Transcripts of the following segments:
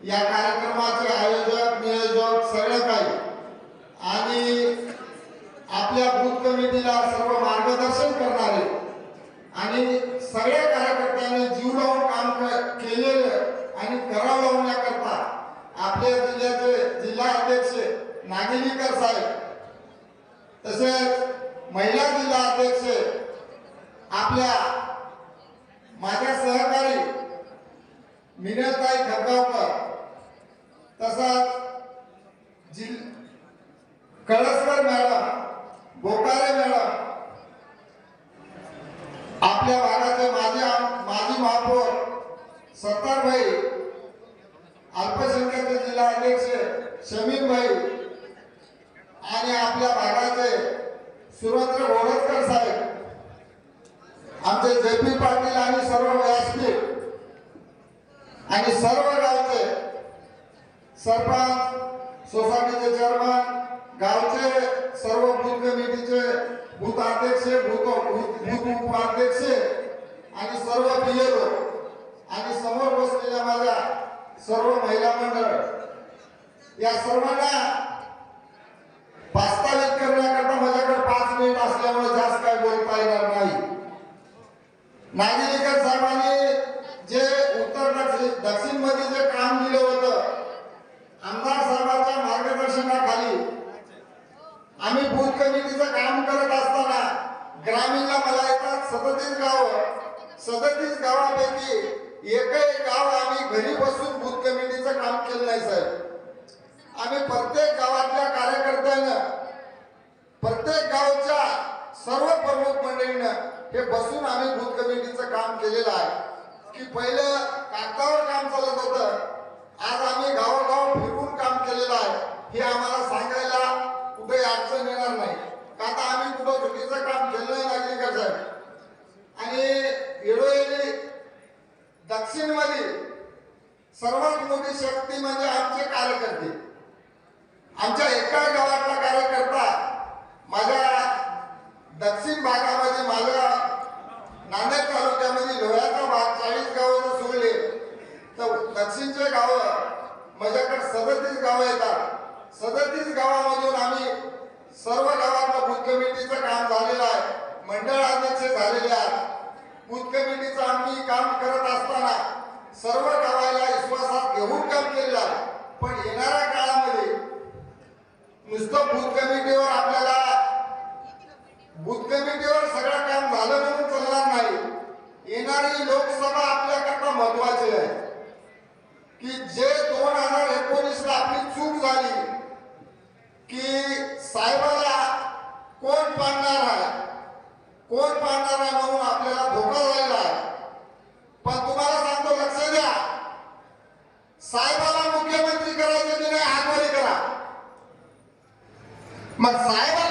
या कार्यक्रमाचे आयोजक नियोजक सगळं काही. आणि आपल्या बूथ कमिटीला सर्व मार्गदर्शन करणारे आणि सगळ्या कार्यकर्त्यांनी जीव लावून काम केलेलं आणि करावं लावण्याकरता आपल्या जिल्ह्याचे जिल्हा अध्यक्ष नागिनीकर साहेब तसेच महिला जिल्हा अध्यक्ष आपल्या माझ्या सहकारी मिनलताई खडगावकर तसाच जिल कळसकर मॅडम बोकारे मॅडम आपल्या भागाचे माजी माजी महापौर सत्तारभाई अल्पसंख्याक जिल्हा अध्यक्ष शमीम भाई आणि आपल्या भागाचे सुरेंद्र घोडजकर साहेब आमचे जे पी पाटील आणि सर्व व्यासपीठ आणि सर्व सरपंच सोसायटीचे चेअरमन गावचे सर्व बूथ कमिटीचे बूथ अध्यक्ष बूथ बूथ उपाध्यक्ष आणि सर्व पीएलओ आणि समोर बसलेल्या माझ्या सर्व महिला मंडळ या सर्वांना प्रस्तावित करण्याकरता माझ्याकडे पाच मिनिट असल्यामुळे जास्त काय बोलता येणार नाही. नागरिकर साहेबांनी जे उत्तर दक्षिण दक्षिणमध्ये जे काम दिलं होतं आमदार साहेबांच्या मार्गदर्शनाखाली आम्ही बूथ कमिटीचं काम करत असताना ग्रामीणला मला येतात सदतीस गाव. सदतीस गावापैकी एकही गाव आम्ही घरी बसून बूथ कमिटीचं काम केलं नाही साहेब. आम्ही प्रत्येक गावातल्या कार्यकर्त्यानं प्रत्येक गावच्या सर्व प्रमुख मंडळीनं हे बसून आम्ही बूथ कमिटीचं काम केलेलं आहे. की पहिलं कागदावर काम चालत होतं. आज आम्ही गावोगाव फिरून काम केलेलं आहे. हे आम्हाला सांगायला कुठे अडचण येणार नाही. का आता आम्ही कुठं चुकीचं काम केलं नाही नागरिकाचं साहेब आणि वेळोवेळी दक्षिणमध्ये सर्वात मोठी शक्ती म्हणजे आमचे कार्यकर्ते आमच्या एका गावातला कार्यकर्ता माझ्या दक्षिण भागामध्ये मालगाव नांदेड तालुक्यामध्ये लोह्याचा भाग चाळीस गावं सोडले तर दक्षिणचे गाव माझ्याकडे सदतीस गावं येतात. सदतीस गावामधून आम्ही सर्व गावांना बूथ कमिटीचं काम झालेलं आहे. मंडळ अध्यक्ष झालेले आहेत. बूथ कमिटीचं आम्ही काम करत असताना सर्व गावाला विश्वासात घेऊन काम केलेलं आहे. पण येणाऱ्या काळामध्ये नुसतं बूथ कमिटीवर आपल्याला बूथ कमिटीवर सगळं काम झालं म्हणून चालणार नाही येणारी लोकसभा आपल्याकरता महत्वाची आहे की जे दोन हजार एकोणीस ला आपली चूक झाली की साहेबाला कोण पाडणार आहे? कोण पाडणार आहे म्हणून आपल्याला धोका झालेला आहे. पण तुम्हाला सांगतो लक्ष द्या. साहेबाला मुख्यमंत्री करायचे की नाही हातवारी करा. मग साहेबाला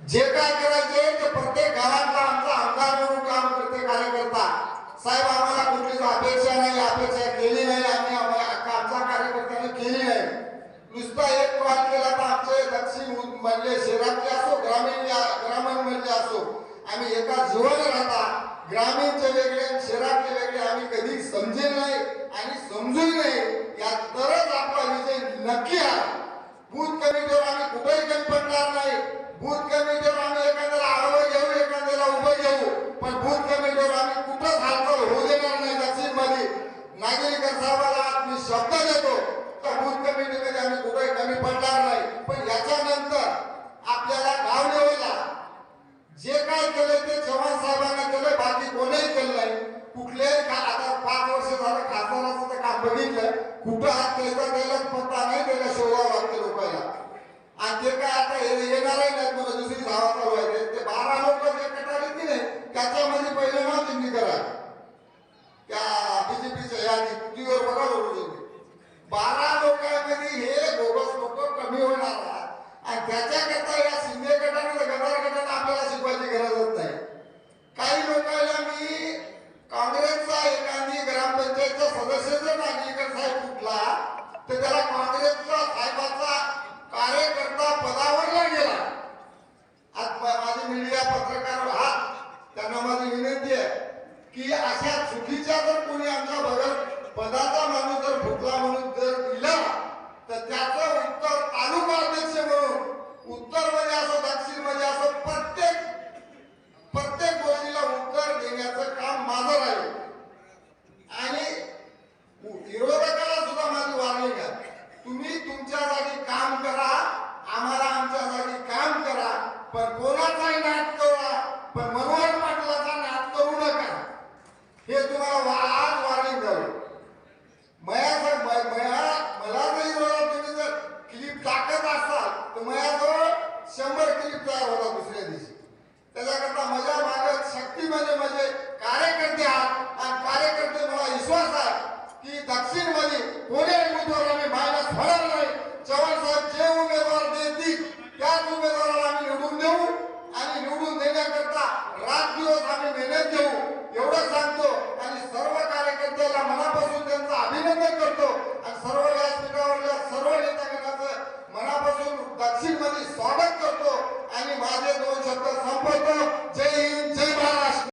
जे काय करायचे ते प्रत्येक घरातला आमचा आमदार म्हणून काम करते कार्यकर्ता. साहेब आम्हाला कुठलीच अपेक्षा नाही अपेक्षा केली नाही आम्ही आमच्या कार्यकर्त्यांनी केली नाही. नुसता एक कॉल केला तर आमचे दक्षिण म्हणजे मधले शहरातले असो ग्रामीण ग्रामीण मधले असो आम्ही एका जीवन राहता. ग्रामीणचे वेगळे शहरातले वेगळे आम्ही कधी समजेल नाही आणि समजून नाही. या तरच आपला विजय नक्की आहे. que తక్సీర్